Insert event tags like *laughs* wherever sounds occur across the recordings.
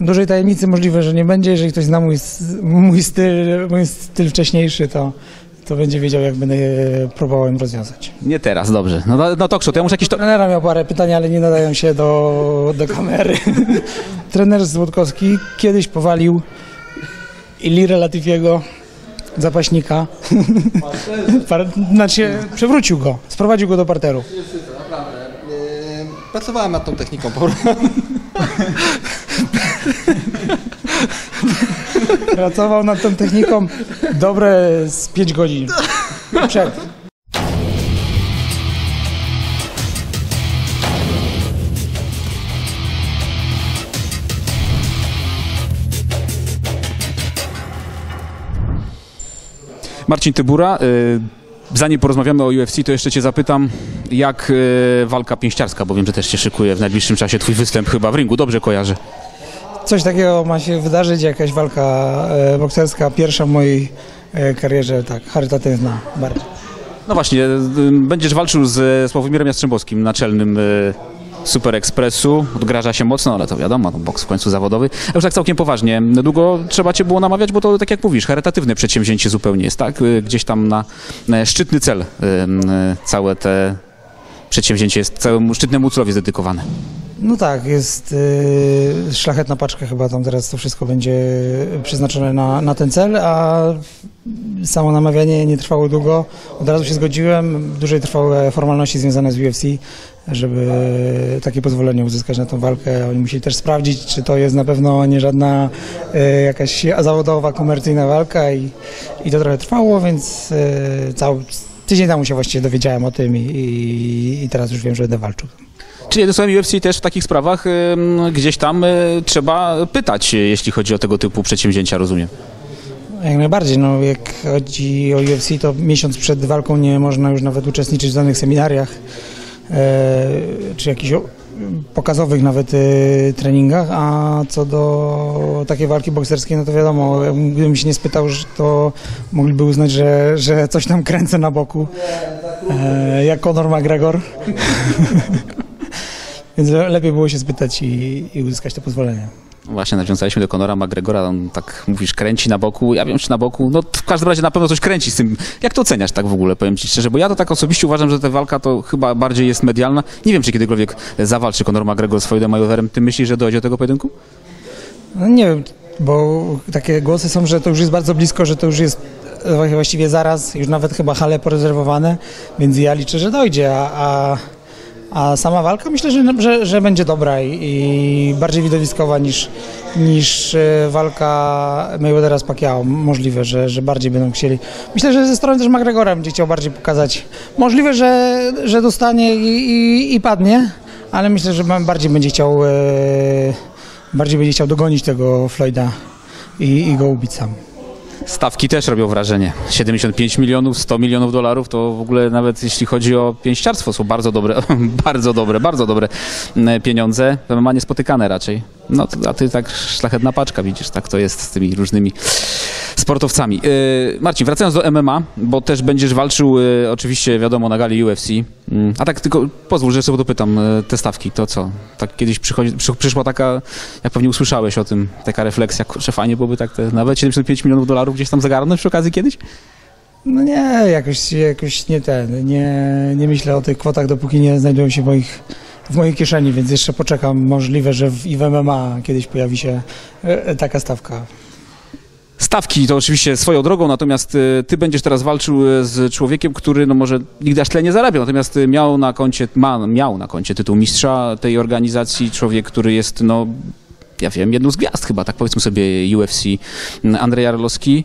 Dużej tajemnicy możliwe, że nie będzie. Jeżeli ktoś zna mój, mój, styl, mój styl wcześniejszy, to, to będzie wiedział, jak będę je próbował im rozwiązać. Nie teraz, dobrze. No, no, no to ja muszę jakiś... To... Trenera miał parę pytań, ale nie nadają się do, do kamery. *laughs* Trener Złotkowski kiedyś powalił Ilirę Latifiego, zapaśnika. *laughs* Par, znaczy, przewrócił go, sprowadził go do parteru. Pracowałem nad tą techniką po prostu. *laughs* *laughs* Pracował nad tą techniką dobre z 5 godzin. Przed. Marcin Tybura, y, zanim porozmawiamy o UFC, to jeszcze cię zapytam, jak y, walka pięściarska, bo wiem, że też się szykuje w najbliższym czasie twój występ chyba w ringu, dobrze kojarzę. Coś takiego ma się wydarzyć, jakaś walka e, bokserska, pierwsza w mojej e, karierze, tak, charytatywna bardziej. No właśnie, będziesz walczył z Sławomirem Jastrzębowskim, naczelnym Super Expressu. Odgraża się mocno, ale to wiadomo, no, boks w końcu zawodowy. A już tak całkiem poważnie, długo trzeba cię było namawiać, bo to tak jak mówisz, charytatywne przedsięwzięcie zupełnie jest, tak? Gdzieś tam na, szczytny cel całe te przedsięwzięcie jest całemu szczytnemu celowi dedykowane. No tak, jest y, szlachetna paczka chyba tam teraz to wszystko będzie przeznaczone na, na ten cel, a samo namawianie nie trwało długo. Od razu się zgodziłem, dłużej trwały formalności związane z UFC, żeby takie pozwolenie uzyskać na tą walkę. Oni musieli też sprawdzić, czy to jest na pewno nie żadna y, jakaś zawodowa, komercyjna walka i, i to trochę trwało, więc y, cały, tydzień temu się właściwie dowiedziałem o tym i, i, i teraz już wiem, że będę walczył. Czyli słowem UFC też w takich sprawach ym, gdzieś tam y, trzeba pytać, y, jeśli chodzi o tego typu przedsięwzięcia, rozumiem. Jak najbardziej, no jak chodzi o UFC, to miesiąc przed walką nie można już nawet uczestniczyć w danych seminariach, e, czy jakichś pokazowych nawet e, treningach, a co do takiej walki bokserskiej, no to wiadomo, gdybym się nie spytał, to mogliby uznać, że, że coś tam kręcę na boku, e, jak Conor McGregor. *laughs* Więc le- lepiej było się spytać i, i uzyskać to pozwolenie. Właśnie nawiązaliśmy do Conora McGregora, on tak mówisz, kręci na boku, ja wiem czy na boku, no w każdym razie na pewno coś kręci z tym. Jak to oceniasz tak w ogóle, powiem ci szczerze, bo ja to tak osobiście uważam, że ta walka to chyba bardziej jest medialna. Nie wiem, czy kiedykolwiek zawalczy Conor McGregor z Floydem Mayweatherem. Ty myślisz, że dojdzie do tego pojedynku? No nie wiem, bo takie głosy są, że to już jest bardzo blisko, że to już jest właściwie zaraz, już nawet chyba hale porezerwowane, więc ja liczę, że dojdzie, a, a, a sama walka myślę, że, że, że będzie dobra i, i bardziej widowiskowa niż, niż e, walka Mayweathera z Pacquiao. Możliwe, że, że bardziej będą chcieli. Myślę, że ze strony też McGregora będzie chciał bardziej pokazać. Możliwe, że, że dostanie i, i, i padnie, ale myślę, że bardziej będzie chciał e, bardziej będzie chciał dogonić tego Floyda i, i go ubić sam. Stawki też robią wrażenie. 75 milionów, 100 milionów dolarów to w ogóle nawet jeśli chodzi o pięściarstwo są bardzo dobre, *laughs* bardzo dobre, bardzo dobre pieniądze. W MMA niespotykane raczej. No a ty tak szlachetna paczka widzisz, tak to jest z tymi różnymi sportowcami. Yy, Marcin, wracając do MMA, bo też będziesz walczył yy, oczywiście wiadomo na gali UFC. Mm, A tak tylko pozwól, że sobie dopytam yy, te stawki, to co? Tak kiedyś przychodzi, przy, przyszła taka, jak pewnie usłyszałeś o tym, taka refleksja, kurczę fajnie byłoby tak te, nawet 75 milionów dolarów gdzieś tam zagarnąć przy okazji kiedyś? No nie, jakoś, jakoś nie ten, nie, nie myślę o tych kwotach, dopóki nie znajdują się w moich, w mojej kieszeni, więc jeszcze poczekam. Możliwe, że w, i w MMA kiedyś pojawi się e, taka stawka. Stawki to oczywiście swoją drogą, natomiast y, ty będziesz teraz walczył y, z człowiekiem, który no może nigdy aż tyle nie zarabiał, natomiast y, miał na koncie, ma, miał na koncie tytuł mistrza tej organizacji, człowiek, który jest, no, ja wiem, jedną z gwiazd chyba, tak powiedzmy sobie UFC, m, Andrzej Jarlowski.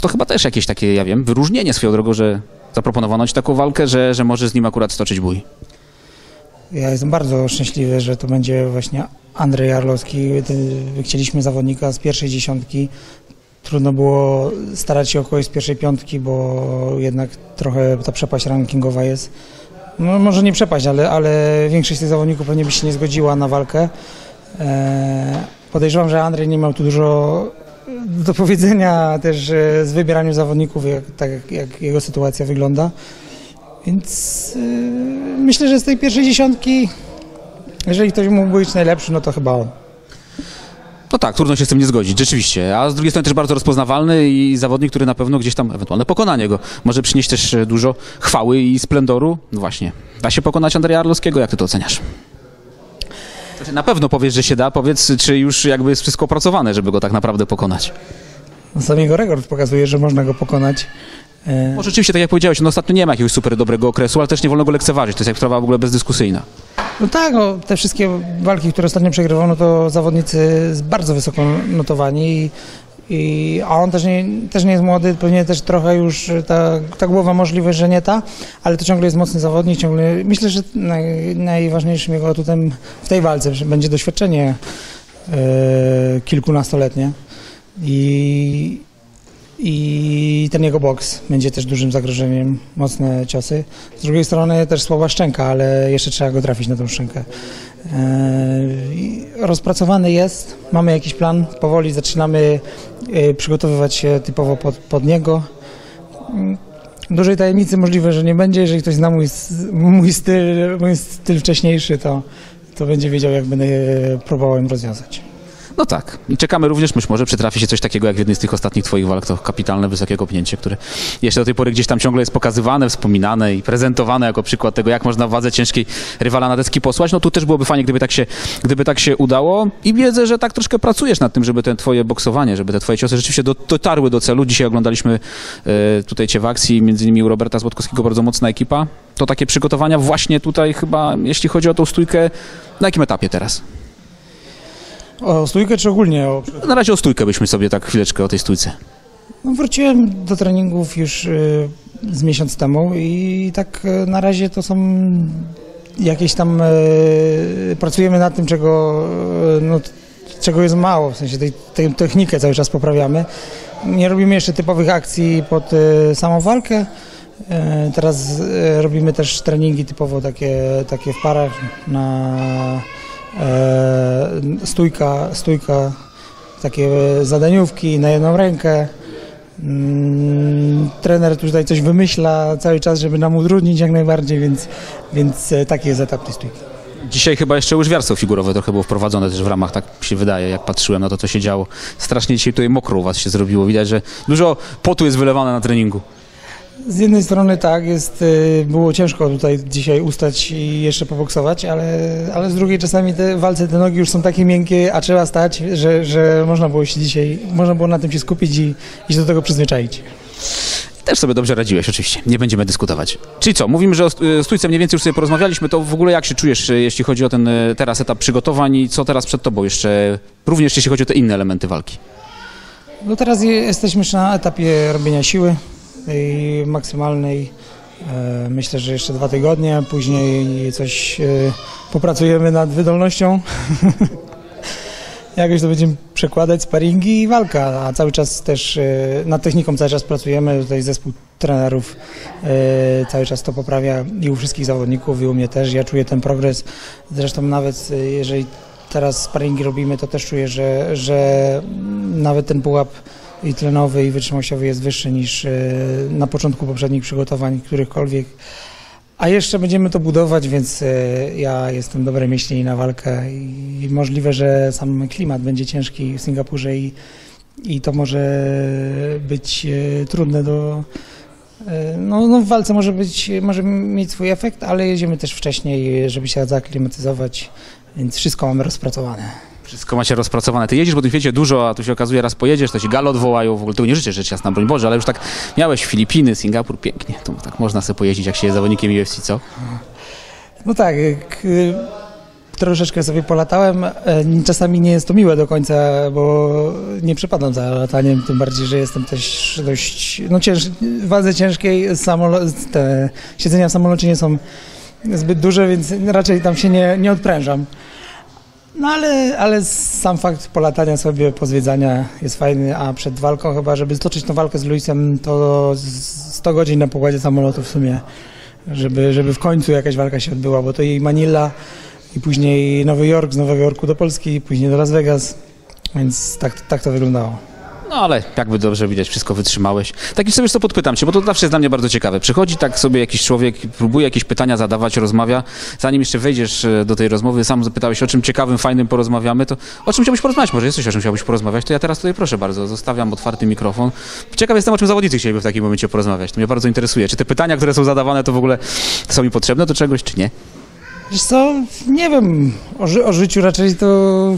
To chyba też jakieś takie, ja wiem, wyróżnienie swoją drogą, że zaproponowano ci taką walkę, że, że może z nim akurat stoczyć bój. Ja jestem bardzo szczęśliwy, że to będzie właśnie Andrzej Jarlowski. Ty- Chcieliśmy zawodnika z pierwszej dziesiątki. Trudno było starać się o kogoś z pierwszej piątki, bo jednak trochę ta przepaść rankingowa jest. No może nie przepaść, ale, ale większość tych zawodników pewnie by się nie zgodziła na walkę. Eee, podejrzewam, że Andrzej nie miał tu dużo do powiedzenia też e, z wybieraniem zawodników, jak, tak jak jego sytuacja wygląda. Więc yy, myślę, że z tej pierwszej dziesiątki, jeżeli ktoś mógł być najlepszy, no to chyba on. No tak, trudno się z tym nie zgodzić, rzeczywiście. A z drugiej strony też bardzo rozpoznawalny i zawodnik, który na pewno gdzieś tam, ewentualne pokonanie go, może przynieść też e, dużo chwały i splendoru. No właśnie, da się pokonać Andrzeja Arlowskiego? Jak ty to oceniasz? Znaczy, Na pewno powiesz, że się da. Powiedz, czy już jakby jest wszystko opracowane, żeby go tak naprawdę pokonać. No, Sam jego rekord pokazuje, że można go pokonać. E, Może rzeczywiście, tak jak powiedziałeś, no ostatnio nie ma jakiegoś super dobrego okresu, ale też nie wolno go lekceważyć. To jest jak sprawa w ogóle bezdyskusyjna. No tak, no, te wszystkie walki, które ostatnio przegrywał, no to zawodnicy z bardzo wysoko notowani i, i, a on też nie, też nie jest młody, pewnie też trochę już ta, ta głowa możliwość, że nie ta, ale to ciągle jest mocny zawodnik, ciągle, myślę, że naj, najważniejszym jego atutem w tej walce będzie doświadczenie e, kilkunastoletnie i, i ten jego boks będzie też dużym zagrożeniem, mocne ciosy. Z drugiej strony też słaba szczęka, ale jeszcze trzeba go trafić na tą szczękę. Eee, Rozpracowany jest, mamy jakiś plan, powoli zaczynamy e, przygotowywać się typowo pod, pod niego. Mm, Dużej tajemnicy możliwe, że nie będzie, jeżeli ktoś zna mój, mój, styl, mój styl wcześniejszy, to, to będzie wiedział, jak będę e, próbował ją rozwiązać. No tak. I czekamy również, być może przytrafi się coś takiego jak w jednej z tych ostatnich twoich walk, to kapitalne wysokie kopnięcie, które jeszcze do tej pory gdzieś tam ciągle jest pokazywane, wspominane i prezentowane jako przykład tego, jak można w wadze ciężkiej rywala na deski posłać. No tu też byłoby fajnie, gdyby tak się, gdyby tak się udało i wiedzę, że tak troszkę pracujesz nad tym, żeby te twoje boksowanie, żeby te twoje ciosy rzeczywiście do, dotarły do celu. Dzisiaj oglądaliśmy e, tutaj cię w akcji, między innymi u Roberta Złotkowskiego, bardzo mocna ekipa. To takie przygotowania właśnie tutaj chyba, jeśli chodzi o tą stójkę, na jakim etapie teraz? O stójkę czy ogólnie o Na razie o stójkę byśmy sobie tak chwileczkę o tej stójce. No, wróciłem do treningów już y, z miesiąc temu i tak y, na razie to są jakieś tam y, pracujemy nad tym, czego, y, no, czego jest mało, w sensie tej, tej technikę cały czas poprawiamy. Nie robimy jeszcze typowych akcji pod y, samą walkę. Y, Teraz robimy też treningi typowo takie, takie w parach na stójka, stójka takie zadaniówki na jedną rękę. Mm, Trener tutaj coś wymyśla cały czas, żeby nam utrudnić jak najbardziej, więc, więc e, taki jest etap tej stójki. Dzisiaj chyba jeszcze łyżwiarstwo figurowe trochę było wprowadzone też w ramach, tak się wydaje, jak patrzyłem na to, co się działo. Strasznie dzisiaj tutaj mokro u was się zrobiło. Widać, że dużo potu jest wylewane na treningu. Z jednej strony tak, jest, e, było ciężko tutaj dzisiaj ustać i jeszcze poboksować, ale, ale z drugiej czasami te walce, te nogi już są takie miękkie, a trzeba stać, że, że można było się dzisiaj, można było na tym się skupić i, i się do tego przyzwyczaić. Też sobie dobrze radziłeś, oczywiście. Nie będziemy dyskutować. Czyli co, mówimy, że o st- y, stójce mniej więcej już sobie porozmawialiśmy, to w ogóle jak się czujesz, y, jeśli chodzi o ten y, teraz etap przygotowań i co teraz przed tobą jeszcze, również jeśli chodzi o te inne elementy walki? No teraz je- jesteśmy już na etapie robienia siły tej maksymalnej. E, Myślę, że jeszcze dwa tygodnie, później coś e, popracujemy nad wydolnością. *laughs* Jakoś to będziemy przekładać sparingi i walka, a cały czas też e, nad techniką cały czas pracujemy. Tutaj zespół trenerów cały czas to poprawia i u wszystkich zawodników i u mnie też. Ja czuję ten progres. Zresztą nawet jeżeli teraz sparingi robimy, to też czuję, że, że nawet ten pułap i tlenowy i wytrzymałościowy jest wyższy niż e, na początku poprzednich przygotowań którychkolwiek. A jeszcze będziemy to budować, więc e, ja jestem dobrej myśli na walkę i możliwe, że sam klimat będzie ciężki w Singapurze i, i to może być e, trudne do... No, no w walce może być, może mieć swój efekt, ale jedziemy też wcześniej, żeby się zaaklimatyzować, więc wszystko mamy rozpracowane. Wszystko macie rozpracowane. Ty jedziesz po tym świecie dużo, a tu się okazuje, raz pojedziesz, to ci galo odwołają. W ogóle tego nie życzę rzecz jasna, broń Boże, ale już tak miałeś Filipiny, Singapur, pięknie. To tak można sobie pojeździć, jak się jest zawodnikiem UFC, co? No tak, k- troszeczkę sobie polatałem. E, Czasami nie jest to miłe do końca, bo nie przepadam za lataniem, tym bardziej, że jestem też dość, no cięż, wadze ciężkiej, samolo- te siedzenia w samolocie nie są zbyt duże, więc raczej tam się nie, nie odprężam. No ale, ale sam fakt polatania sobie, pozwiedzania jest fajny, a przed walką chyba, żeby stoczyć tą walkę z Luisem, to z 100 godzin na pokładzie samolotu w sumie, żeby, żeby w końcu jakaś walka się odbyła, bo to i Manila, i później Nowy Jork, z Nowego Jorku do Polski, później do Las Vegas, więc tak, tak to wyglądało. No ale jakby dobrze widać, wszystko wytrzymałeś. Tak i sobie co podpytam cię, bo to zawsze jest dla mnie bardzo ciekawe. Przychodzi tak sobie jakiś człowiek, próbuje jakieś pytania zadawać, rozmawia. Zanim jeszcze wejdziesz e, do tej rozmowy, sam zapytałeś o czym ciekawym, fajnym porozmawiamy, to o czym chciałbyś porozmawiać? Może jest coś, o czym chciałbyś porozmawiać? To ja teraz tutaj proszę bardzo, zostawiam otwarty mikrofon. Ciekaw jestem, o czym zawodnicy chcieliby w takim momencie porozmawiać. To mnie bardzo interesuje. Czy te pytania, które są zadawane, to w ogóle są mi potrzebne do czegoś, czy nie? Wiesz co, nie wiem, o, ży- o życiu raczej to,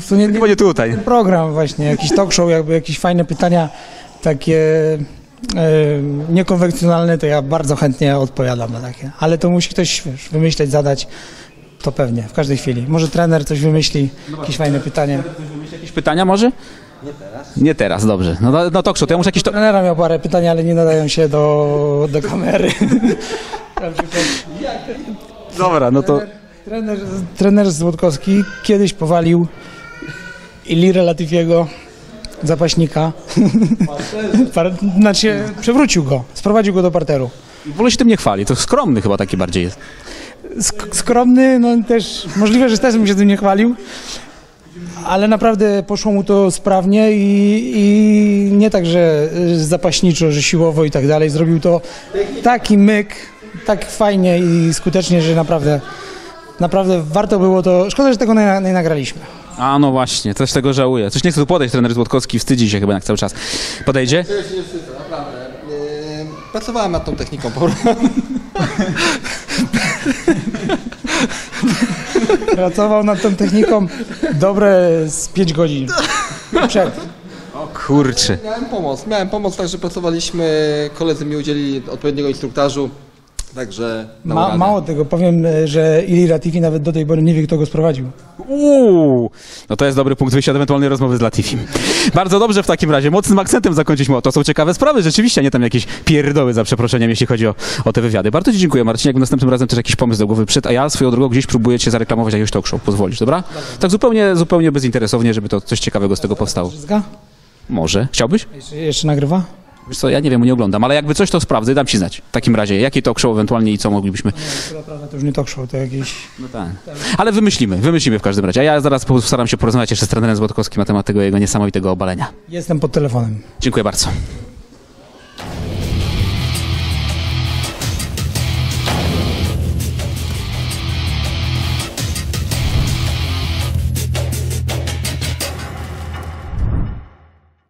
to nie, nie Bo nie tutaj. program właśnie, jakiś talk show, jakby jakieś fajne pytania takie e, niekonwencjonalne, to ja bardzo chętnie odpowiadam na takie. Ale to musi ktoś wiesz, wymyśleć, zadać, to pewnie, w każdej chwili. Może trener coś wymyśli, jakieś fajne pytanie. Jakieś pytania może? Nie teraz. Nie teraz, dobrze. No, no, no talk show, to ja muszę jakiś... To... Trenera miał parę pytań, ale nie nadają się do, do kamery. *laughs* Dobra, no to... Trener, trener Złotkowski kiedyś powalił Ilirę Latifiego, zapaśnika. *laughs* Par, znaczy, przewrócił go, sprowadził go do parteru. W ogóle się tym nie chwali, to skromny chyba taki bardziej jest. Sk- skromny, no też, możliwe, że też bym się tym nie chwalił, ale naprawdę poszło mu to sprawnie i, i nie tak, że y, zapaśniczo, że siłowo i tak dalej. Zrobił to taki myk, tak fajnie i skutecznie, że naprawdę, naprawdę warto było to. Szkoda, że tego nie, nie nagraliśmy. A no właśnie, też tego żałuję. Coś nie chce tu podejść, trener Złotkowski wstydzi się chyba jak cały czas. Podejdzie? Ja się nie wstydzę, naprawdę. Yy, Pracowałem nad tą techniką po. *laughs* Pracował nad tą techniką dobre z 5 godzin przed. O kurczę. Miałem pomoc, miałem pomoc, także pracowaliśmy, koledzy mi udzielili odpowiedniego instruktażu, także Ma, mało tego, powiem, y, że Ili Latifi nawet do tej pory nie wie, kto go sprowadził. Uuu, no to jest dobry punkt wyjścia do ewentualnej rozmowy z Latifim. *laughs* Bardzo dobrze w takim razie, mocnym akcentem zakończyliśmy. O, to są ciekawe sprawy, rzeczywiście, nie tam jakieś pierdoły za przeproszeniem, jeśli chodzi o, o te wywiady. Bardzo Ci dziękuję, Marcin, jakby następnym razem też jakiś pomysł do głowy przyszedł, a ja swoją drogą gdzieś próbuję Cię zareklamować jakiegoś talk show, pozwolisz, dobra? Tak zupełnie, zupełnie bezinteresownie, żeby to coś ciekawego z tego powstało. Może. Chciałbyś? Jeszcze, jeszcze nagrywa? Wiesz co, ja nie wiem, nie oglądam, ale jakby coś, to sprawdzę, dam Ci znać. W takim razie, jaki talk show ewentualnie i co moglibyśmy... Prawda to już nie talk show, to jakieś... No tak. Ale wymyślimy, wymyślimy w każdym razie. A ja zaraz postaram się porozmawiać jeszcze z trenerem Złotkowskim na temat tego jego niesamowitego obalenia. Jestem pod telefonem. Dziękuję bardzo.